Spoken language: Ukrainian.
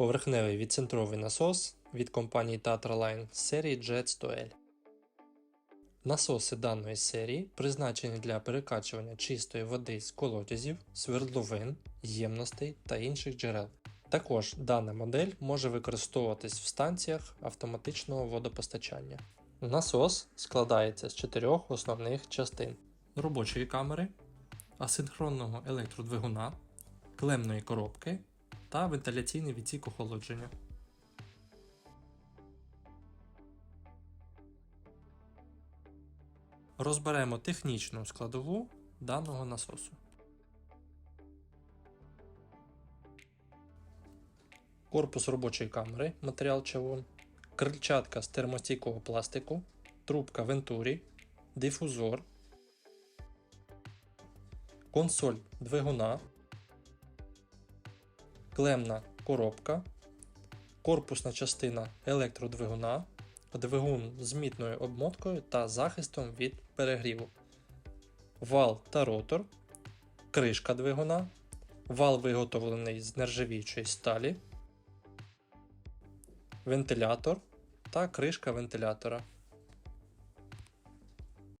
Поверхневий відцентровий насос від компанії Tatra Line з серії Jet 100L. Насоси даної серії призначені для перекачування чистої води з колодязів, свердловин, ємностей та інших джерел. Також дана модель може використовуватись в станціях автоматичного водопостачання. Насос складається з чотирьох основних частин: робочої камери, асинхронного електродвигуна, клемної коробки та вентиляційний відсік охолодження. Розберемо технічну складову даного насосу. Корпус робочої камери, матеріал чавун, крильчатка з термостійкого пластику, трубка вентурі, дифузор, консоль двигуна, клемна коробка, корпусна частина електродвигуна, двигун з мітною обмоткою та захистом від перегріву, вал та ротор, кришка двигуна, вал виготовлений з нержавіючої сталі, вентилятор та кришка вентилятора.